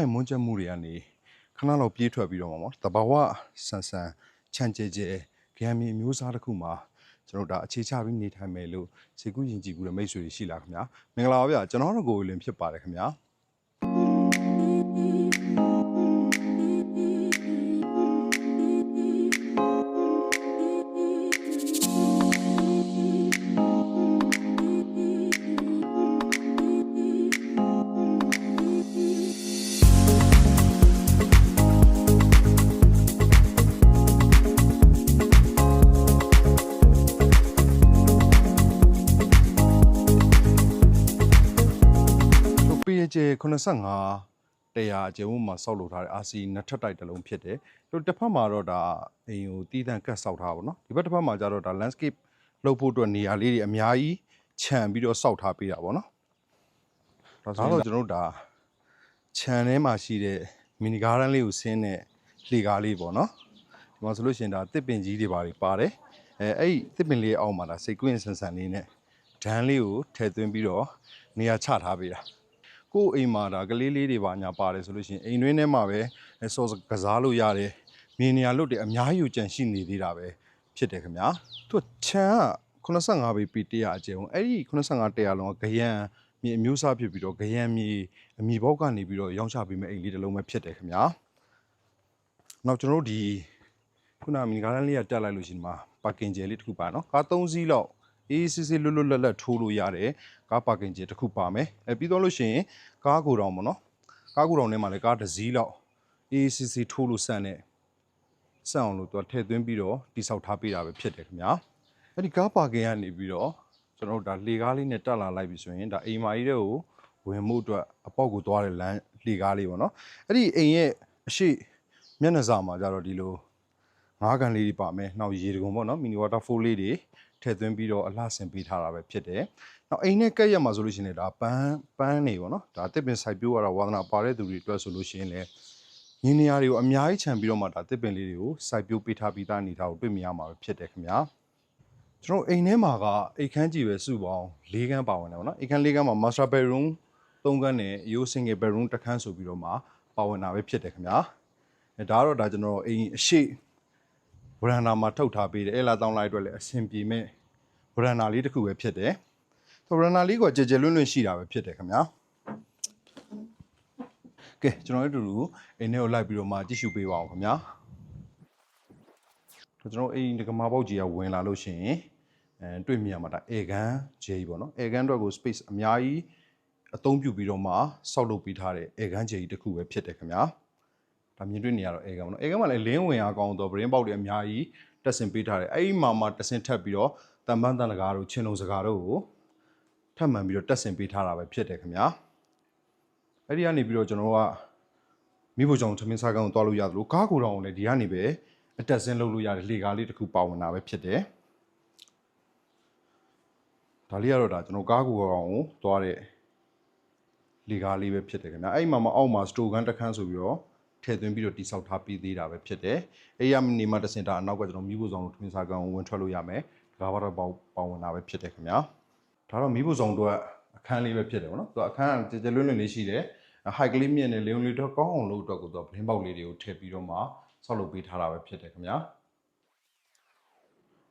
ရဲ့မွန်းချက်မှုတွေကနေခဏလောက်ပြေးထွက်ပြီးတော့မှာပေါ့တဘာဝဆန်ဆန်ချမ်းကျဲကျဲဂမ်မီအမျိုးစားတစ်ခုမှာကျွန်တော်တို့ဒါအခြေချပြီးနေထိုင်မယ်လို့ဇေကုယင်ကြည်ကူတဲ့မိတ်ဆွေတွေရှိလာခင်ဗျာမင်္ဂလာပါဗျာကျွန်တော်တို့ကိုယ်လင်ဖြစ်ပါတယ်ခင်ဗျာ ဟို PJ 85တရားအကျုံးမှာစောက်လုပ်ထားတဲ့ RC နှစ်ထပ်တိုက်တစ်လုံးဖြစ်တယ်။တို့တစ်ဖက်မှာတော့ဒါအိမ်ကိုတီးတန့်ကတ်စောက်ထားပါတော့။ဒီဘက်တစ်ဖက်မှာကျတော့ဒါ landscape လုပ်ဖို့အတွက်နေရာလေးတွေအများကြီးခြံပြီးတော့စောက်ထားပေးတာပေါ့နော်။ဒါဆိုတော့ကျွန်တော်တို့ဒါခြံထဲမှာရှိတဲ့ mini garden လေးကိုဆင်းတဲ့လှေကားလေးပေါ့နော်။ဒီမှာဆိုလို့ရှိရင်ဒါတစ်ပင်ကြီးတွေပါတွေပါတယ်။အဲအဲ့ဒီတစ်ပင်လေးအောက်မှာဒါစိတ်ကွင်းဆန်ဆန်လေးနဲ့ဒန်းလေးကိုထည့်သွင်းပြီးတော့နေရာချထားပေးတာ။ ကိုယ့်အိမ်မှာဒါကလေးလေးတွေပါညာပါတယ်ဆိုလို့ရှိရင်အိမ်တွင်းထဲမှာပဲစောစကစားလို့ရတယ်မြင်နေရလို့တည်းအများကြီးကြံရှိနေသေးတာပဲဖြစ်တယ်ခင်ဗျာသူကခြံက85ပေပီ100အကျုံအဲ့ဒီ85တရားလုံးကဂယံမြေအမျိုးအစားဖြစ်ပြီးတော့ဂယံမြေအမြေပေါက်ကနေပြီးတော့ရောင်းချပေးမဲ့အိမ်လေးတစ်လုံးပဲဖြစ်တယ်ခင်ဗျာနောက်ကျွန်တော်တို့ဒီခုနမီနီကားလန်းလေးကတက်လိုက်လို့ရှိရင်ဒီမှာပါကင်ဂျယ်လေးတစ်ခုပါနော်ကား3စီးလောက် အေးစစ်စစ်လွတ်လွတ်လပ်လပ်ထိုးလို့ရတယ်ကားပါကင်ဂျယ်တစ်ခုပါမယ်အဲပြီးတော့လို့ရှိရင်ကားကိုတောင်ပေါ့နော်ကားကိုတောင်ထဲမှာလည်းကားတစ်စီးလောက်အေးစစ်စစ်ထိုးလို့ဆန့်တဲ့ဆန့်အောင်လို့သူကထည့်သွင်းပြီးတော့တိဆောက်ထားပေးတာပဲဖြစ်တယ်ခင်ဗျာအဲ့ဒီကားပါကင်ကနေပြီးတော့ကျွန်တော်တို့ဒါလှေကားလေးနဲ့တက်လာလိုက်ပြီဆိုရင်ဒါအိမ်မာကြီးတွေကိုဝင်မှုအတွက်အပေါက်ကိုသွားတဲ့လမ်းလှေကားလေးပေါ့နော်အဲ့ဒီအိမ်ရဲ့အရှိမျက်နှာစာမှာကြတော့ဒီလို ငါးကန်လေးတွေပါမယ်နောက်ရေတကုံပေါ့နော်မီနီဝါတာဖိုးလေးတွေထည့်သွင်းပြီးတော့အလှဆင်ပေးထားတာပဲဖြစ်တယ်နောက်အိမ်နဲ့ကက်ရက်မှာဆိုလို့ရှိရင်လည်းဒါပန်းပန်းနေပေါ့နော်ဒါတစ်ပင်စိုက်ပျိုးရတာဝါသနာပါတဲ့သူတွေအတွက်ဆိုလို့ရှိရင်လည်းညီနေရာတွေကိုအများကြီးခြံပြီးတော့မှဒါတစ်ပင်လေးတွေကိုစိုက်ပျိုးပေးထားပြီးသားအနေထားကိုတွေ့မြင်ရမှာပဲဖြစ်တယ်ခင်ဗျာကျွန်တော်အိမ်ထဲမှာကအိတ်ခမ်းကြီးပဲစုပေါင်း၄ခန်းပါဝင်တယ်ပေါ့နော်အိတ်ခမ်း၄ခန်းမှာ master bedroom ၃ခန်းနဲ့ရိုး single bedroom တစ်ခန်းဆိုပြီးတော့မှပါဝင်တာပဲဖြစ်တယ်ခင်ဗျာအဲဒါကတော့ဒါကျွန်တော်အိမ်အရှိ ဗရန်နာမှာထုတ်ထားပေးတယ်အဲ့လာတောင်းလိုက်အတွက်လည်းအဆင်ပြေမဲ့ဗရန်နာလေးတစ်ခုပဲဖြစ်တယ်။ဆိုဗရန်နာလေးကကြကြလွန်းလွန်းရှိတာပဲဖြစ်တယ်ခင်ဗျာ။ကဲကျွန်တော်တို့အတူတူအိမ်ထဲကိုလိုက်ပြီးတော့မှကြည့်ရှုပေးပါအောင်ခင်ဗျာ။ကျွန်တော်အိမ်ဒကမာပေါက်ကြီးကဝင်လာလို့ရှိရင်အဲတွေ့မြင်ရမှာဒါအေကန်ဂျေးပေါ့နော်။အေကန်အတွက်ကို space အများကြီးအသုံးပြုပြီးတော့မှစောက်လုပ်ပေးထားတဲ့အေကန်ဂျေးတစ်ခုပဲဖြစ်တယ်ခင်ဗျာ။ ဒါမြင်တွေ့နေရတော့အေကန်ပေါ့နော်အေကန်မှာလည်းလင်းဝင်အားကောင်းတော့ဗရင်ပေါက်တွေအများကြီးတက်ဆင်ပေးထားတယ်အဲ့ဒီမှာမှတက်ဆင်ထပ်ပြီးတော့တန်ပန်းတန်လကားတို့ချင်းလုံးစကားတို့ကိုထပ်မှန်ပြီးတော့တက်ဆင်ပေးထားတာပဲဖြစ်တယ်ခင်ဗျာအဲ့ဒီကနေပြီးတော့ကျွန်တော်တို့ကမိဖို့ကြောင့်သမင်းစားကန်းကိုတွားလို့ရတယ်လို့ကားကိုတောင်လည်းဒီကနေပဲအတက်ဆင်းလုပ်လို့ရတယ်လေကားလေးတစ်ခုပါဝင်တာပဲဖြစ်တယ်ဒါလေးကတော့ဒါကျွန်တော်ကားကိုတောင်ကိုတွားတဲ့လေကားလေးပဲဖြစ်တယ်ခင်ဗျာအဲ့ဒီမှာမအောက်မှာစတိုကန်တစ်ခန်းဆိုပြီးတော့ ထည့်သွင်းပြီးတော့တိဆောက်ထားပြီးသေးတာပဲဖြစ်တယ်အဲ့ရနေမှာတစင်တာအနောက်ကကျွန်တော်မိဖို့ဆောင်တို့ထွင်းစားကန်ကိုဝင်ထွက်လို့ရမယ်ဒါကတော့ပေါပေါဝင်တာပဲဖြစ်တယ်ခင်ဗျာဒါတော့မိဖို့ဆောင်တို့အခန်းလေးပဲဖြစ်တယ်ဗောနော်သူအခန်းကကြကြလွန်းလွန်းလေးရှိတယ်ဟိုက်ကလေးမြင့်နေလေုံလေးတော့ကောင်းအောင်လုပ်တော့ကိုသူဘရင်းပေါက်လေးတွေကိုထည့်ပြီးတော့မှဆောက်လုပ်ပေးထားတာပဲဖြစ်တယ်ခင်ဗျာ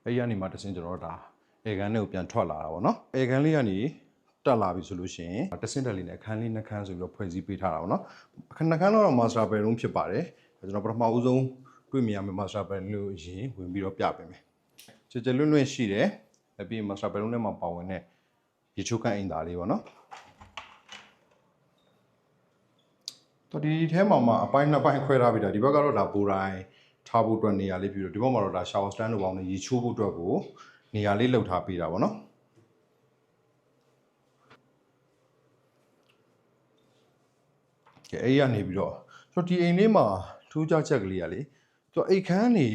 အဲ့ရနေမှာတစင်ကျွန်တော်တို့ဒါအေကန်လေးကိုပြန်ထွက်လာတာဗောနော်အေကန်လေးကနေ တက်လာပြီဆိုလို့ရှိရင်တစင်တက်လေးနဲ့အခန်းလေးနှစ်ခန်းဆိုပြီးတော့ဖွဲ့စည်းပေးထားတာဗောနော်အခန်းနှစ်ခန်းတော့ master bedroom ဖြစ်ပါတယ်ကျွန်တော်ပထမဦးဆုံးတွေ့မြင်ရမယ့် master bedroom လို့အရင်ဝင်ပြီးတော့ပြပေးမယ်ကြကြလွန်းလွန်းရှိတယ်အပြင် master bedroom ထဲမှာပါဝင်တဲ့ရေချိုးကန်အင်တာလေးဗောနော်တော့ဒီထဲမှာမှအပိုင်းနှစ်ပိုင်းခွဲထားပြီးတာဒီဘက်ကတော့ဒါဘူတိုင်းထားဖို့အတွက်နေရာလေးပြီးတော့ဒီဘက်မှာတော့ဒါ shower stand လိုပေါင်းနဲ့ရေချိုးဖို့အတွက်ကိုနေရာလေးလှုပ်ထားပေးတာဗောနော် ကဲအဲ့ရနေပြီးတော့ကျွန်တော်ဒီအိမ်လေးမှာထူးခြားချက်ကလေးကလေကျွန်တော်အိတ်ခမ်းနေ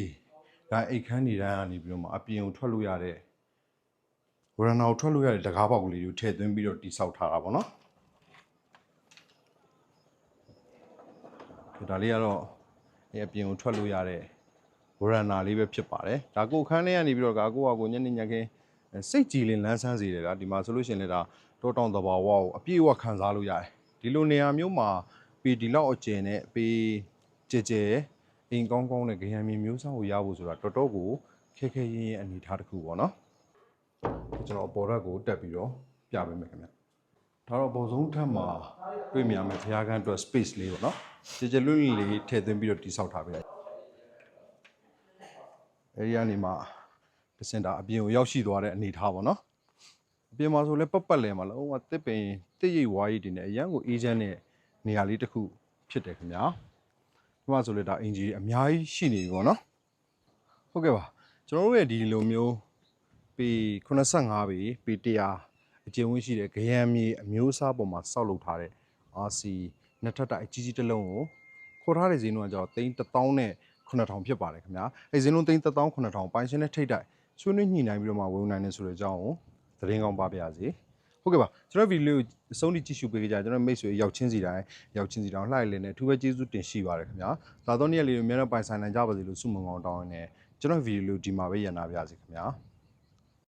ဒါအိတ်ခမ်းနေတိုင်းကနေပြီးတော့မှအပြင်ကိုထွက်လို့ရတဲ့ဝရဏောထွက်လို့ရတဲ့တကားပေါက်ကလေးကိုထည့်သွင်းပြီးတော့တိဆောက်ထားတာဗောနော်ဒါလေးကတော့အဲအပြင်ကိုထွက်လို့ရတဲ့ဝရန်နာလေးပဲဖြစ်ပါတယ်ဒါကိုခန်းထဲကနေပြီးတော့ဒါကိုကကိုညနေညခင်းစိတ်ကြည်လင်လန်းဆန်းစေတယ်ဒါဒီမှာဆိုလို့ရှိရင်လည်းဒါတောတောင်သဘာဝကိုအပြည့်အဝခံစားလို့ရတယ်ဒီလိုနေရာမျိုးမှာ ပေဒီလောက်အကျယ်နဲ့ပေကြဲကြဲအိမ်ကောင်းကောင်းနဲ့ဂရန်မြေမျိုးစားကိုရဖို့ဆိုတာတော်တော်ကိုခက်ခဲရင်းရင်းအနေထားတစ်ခုပေါ့နော်ကျွန်တော်အပေါ်ဓာတ်ကိုတက်ပြီးတော့ပြပေးမယ်ခင်ဗျဒါတော့ပုံဆုံးထက်မှာတွေ့မြင်ရမယ်ဘုရားကန်းအတွက် space လေးပေါ့နော်ကြဲကြဲလွတ်လွတ်လေးထည့်သွင်းပြီးတော့တိဆောက်ထားပေးလိုက်အဲဒီကနေမှဒစင်တာအပြင်ကိုရောက်ရှိသွားတဲ့အနေထားပေါ့နော်အပြင်မှာဆိုလဲပတ်ပတ်လဲမှာလုံးဝတစ်ပင်တစ်ရိပ်ဝါးရိပ်တွေနဲ့အရန်ကိုအေးချမ်းတဲ့ နေရာလေးတစ်ခုဖြစ်တယ်ခင်ဗျာဒီမှာဆိုလဲဒါအင်ဂျီအများကြီးရှိနေပြီပေါ့နော်ဟုတ်ကဲ့ပါကျွန်တော်တို့ရဲ့ဒီလိုမျိုးပေ85ပေပေ100အကျဉ်းဝင်းရှိတဲ့ဂရန်မြေအမျိုးအစားပေါ်မှာစောက်လုပ်ထားတဲ့ RC နှစ်ထပ်တိုက်အကြီးကြီးတစ်လုံးကိုခေါ်ထားတဲ့ဈေးနှုန်းကကျတော့သိန်း1000နဲ့9000ဖြစ်ပါတယ်ခင်ဗျာအဲဈေးနှုန်းသိန်း1000 9000ပိုင်ရှင်နဲ့ထိတ်တိုက်ဆွေးနွေးညှိနှိုင်းပြီးတော့မှဝယ်နိုင်နေဆိုတဲ့အကြောင်းကိုသတင်းကောင်းပါပါရစေ ဟုတ်ကဲ့ပါကျွန်တော်ဗီဒီယိုလေးကိုအဆုံးထိကြည့်ရှုပေးကြကျွန်တော်မိတ်ဆွေရောက်ချင်းစီတိုင်းရောက်ချင်းစီတိုင်းလှိုက်လင်းနေအထူးပဲကျေးဇူးတင်ရှိပါတယ်ခင်ဗျာဒါတော့နေ့ရက်လေးကိုအများနဲ့ပိုင်ဆိုင်နိုင်ကြပါစေလို့ဆုမွန်ကောင်းတောင်းရင်းနဲ့ကျွန်တော်ဗီဒီယိုလေးကိုဒီမှာပဲရန်နာပါရစေခင်ဗျာ